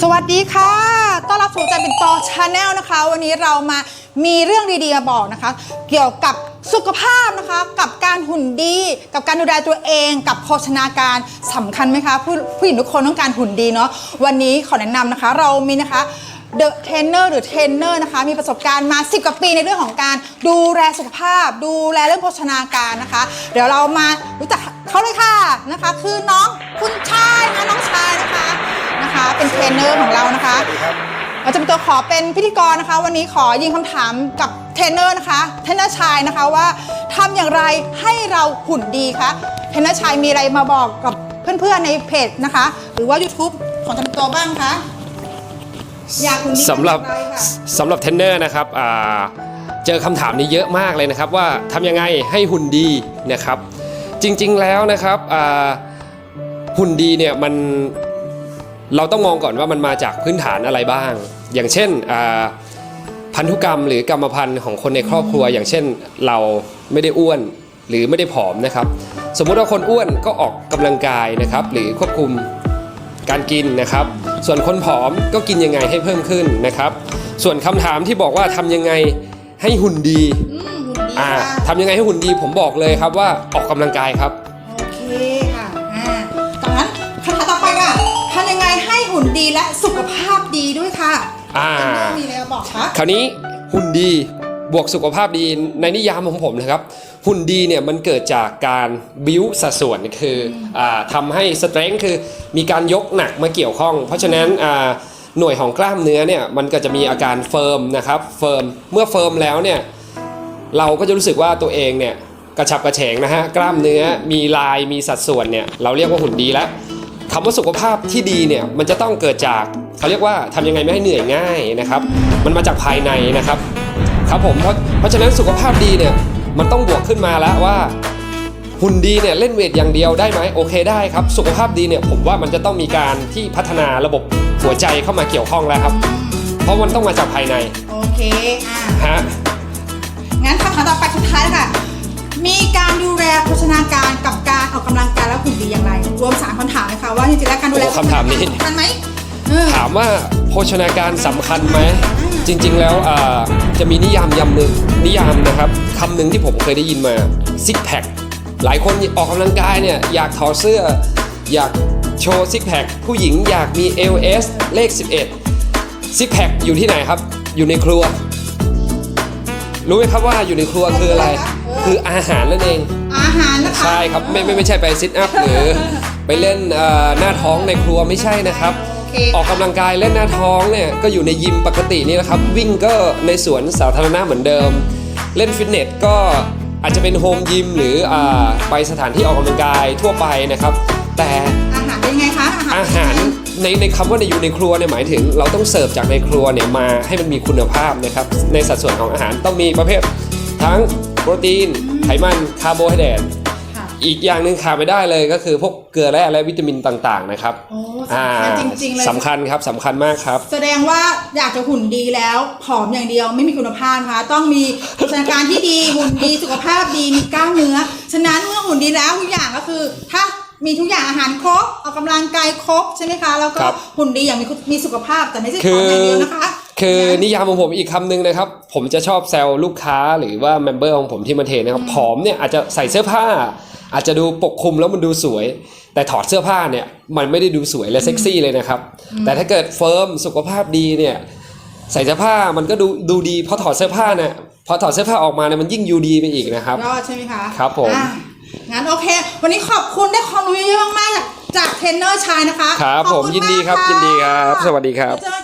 สวัสดีค่ะ ต้อนรับสู่ใจเป็นต่อชาแนลนะคะ วันนี้เรามามีเรื่องดีๆมาบอกนะคะ เกี่ยวกับสุขภาพนะคะ กับการหุ่นดี กับการดูแลตัวเอง กับโภชนาการสำคัญไหมคะผู้ผู้หญิงทุกคนต้องการหุ่นดีเนาะ วันนี้ขอแนะนำนะคะ เรามีนะคะเดอะเทรนเนอร์หรือเทรนเนอร์นะคะ มีประสบการณ์มา 10 กว่าปีในเรื่องของการดูแลสุขภาพ ดูแลเรื่องโภชนาการนะคะ เดี๋ยวเรามารู้จักเขาเลยค่ะนะคะ คือน้องคุณชายนะน้องชายนะคะ เป็นเทรนเนอร์ของเรานะคะเราจะเป็นตัวขอเป็นพิธีกรนะคะ วันนี้ขอยิงคำถามกับเทรนเนอร์นะคะ เทรนเนอร์ชายนะคะว่าทำอย่างไรให้เราหุ่นดีคะ เทรนเนอร์ชายมีอะไรมาบอกกับเพื่อนๆในเพจนะคะ หรือว่า YouTube ของทำตัวบ้างคะ อยากหุ่นดีสำหรับทำอย่างไค่ะสำหรับเทรนเนอร์นะครับอ่าเจอคำถามนี้เยอะมากเลยนะครับ ว่าทำยังไงให้หุ่นดีนะครับ จริงๆแล้วนะครับอ่าหุ่นดีเนี่ยมัน เราต้องมองก่อนว่ามันมาจากพื้นฐานอะไรบ้าง อย่างเช่นอ่าพันธุกรรมหรือกรรมพันธุ์ของคนในครอบครัว อย่างเช่นเราไม่ได้อ้วนหรือไม่ได้ผอมนะครับ สมมุติว่าคนอ้วนก็ออกกำลังกายนะครับ หรือควบคุมการกินนะครับ ส่วนคนผอมก็กินยังไงให้เพิ่มขึ้นนะครับ ส่วนคำถามที่บอกว่าทำยังไงให้หุ่นดีอืมหุ่นดีอ่าค่ะทำยังไงให้หุ่นดีผมบอกเลยครับว่าออกกำลังกายครับ ให้หุ่นดีและสุขภาพดีด้วยค่ะอ่าเทรนเนอร์มีอะไรมาบอกคะ คราวนี้หุ่นดีบวกสุขภาพดีในนิยามของผมนะครับ หุ่นดีเนี่ยมันเกิดจากการบิวสัดส่วนคืออ่าทำให้สเตร n g คือมีการยกหนักมาเกี่ยวข้อง เพราะฉะนั้นอ่าหน่วยของกล้ามเนื้อเนี่ยมันก็จะมีอาการเฟิร์มนะครับเฟิร์มเมื่อเฟิร์มแล้วเนี่ยเราก็จะรู้สึกว่าตัวเองเนี่ยกระฉับกระเฉงนะฮะกล้ามเนื้อมีลายมีสัดส่วนเนี่ยเราเรียกว่าหุ่นดีแล้ว คำว่าสุขภาพที่ดีเนี่ยมันจะต้องเกิดจากเขาเรียกว่าทำยังไงไม่ให้เหนื่อยง่ายนะครับ มันมาจากภายในนะครับ ครับผมเพราะเพราะฉะนั้นสุขภาพดีเนี่ยมันต้องบวกขึ้นมาแล้วว่าหุ่นดีเนี่ยเล่นเวทอย่างเดียวได้ไหมโอเคได้ครับ สุขภาพดีเนี่ยผมว่ามันจะต้องมีการที่พัฒนาระบบหัวใจเข้ามาเกี่ยวข้องแล้วครับ เพราะมันต้องมาจากภายใน โอเคอ่าฮะงั้นคำถามต่อไปสุดท้ายค่ะ มีการดูแลโภชนาการกับการออกกำลังกายแล้วหุ่นดีอย่างไรรวมสามคำถามเลยค่ะว่าจริงๆแล้วการดูแลโอ้คำถามนี้โภชกรสำคัญไหมเออ ถามว่าโภชนาการสำคัญไหม จริง ๆ แล้วอ่าจะมีนิยามยำหนึ่งนิยามนะครับคำหนึ่งที่ผมเคยได้ยินมาซิกแพคหลายคนออกกำลังกายเนี่ยอยากถอดเสื้อ อยากโชว์ซิกแพคผู้หญิงอยากมี LS เลข 11ซิกแพคอยู่ที่ไหนครับ อยู่ในครัว รู้ไหมครับว่าอยู่ในครัวคืออะไร คืออาหารนั่นเอง อาหารนะคะใช่ครับไม่ไม่ไม่ใช่ไปซิทอัพหรือ ไปเล่นเอ่อหน้าท้องในครัวไม่ใช่นะครับโอเคออกกำลังกายเล่นหน้าท้องเนี่ยก็อยู่ในยิมปกตินี่แหละครับ วิ่งก็ในสวนสาธารณะเหมือนเดิม เล่นฟิตเนสก็อาจจะเป็นโฮมยิมหรืออ่าไปสถานที่ออกกำลังกายทั่วไปนะครับ แต่อาหารเป็นยังไงคะอาหารในในคำว่าในอยู่ในครัวเนี่ยหมายถึง เราต้องเสิร์ฟจากในครัวเนี่ยมาให้มันมีคุณภาพนะครับ ในสัดส่วนของอาหารต้องมีประเภททั้งโปรตีนไขมันคาร์โบไฮเดรตค่ะ อีกอย่างหนึ่งขาดไม่ได้เลยก็คือพวกเกลือแร่และวิตามินต่างๆนะครับโอ้สำคัญจริงๆเลยสำคัญครับสำคัญมากครับ แสดงว่าอยากจะหุ่นดีแล้วผอมอย่างเดียวไม่มีคุณภาพนะคะต้องมีโภชนาการที่ดีหุ่นดีสุขภาพดีมีกล้ามเนื้อ ฉะนั้นเมื่อหุ่นดีแล้วทุกอย่างก็คือ ถ้ามีทุกอย่างอาหารครบออกกำลังกายครบใช่ไหมคะแล้วก็ครับ หุ่นดีอย่างมีคุณมีสุขภาพแต่ไม่ใช่ผคืออมอย่างเดียวนะคะ คือนิยามของผมอีกคำหนึ่งนะครับ ผมจะชอบแซวลูกค้าหรือว่าเมมเบอร์ของผมที่มาเทรนนะครับผอมเนี่ยอาจจะใส่เสื้อผ้า อาจจะดูปกคลุมแล้วมันดูสวย แต่ถอดเสื้อผ้าเนี่ยมันไม่ได้ดูสวยและเซ็กซี่เลยนะครับ แต่ถ้าเกิดเฟิร์มสุขภาพดีเนี่ยใส่เสื้อผ้ามันก็ดูดูดีพอถอดเสื้อผ้าเนี่ยพอถอดเสื้อผ้าออกมาเนี่ยมันยิ่งยูดีไปอีกนะครับ ยอดใช่ไหมคะครับผมอะงั้นโอเค วันนี้ขอบคุณได้ความรู้เยอะมากๆจากจากเทรนเนอร์ชายนะคะครับขอผมณยินดีมากครับะยินดีครับสวัสดีครับ เจอ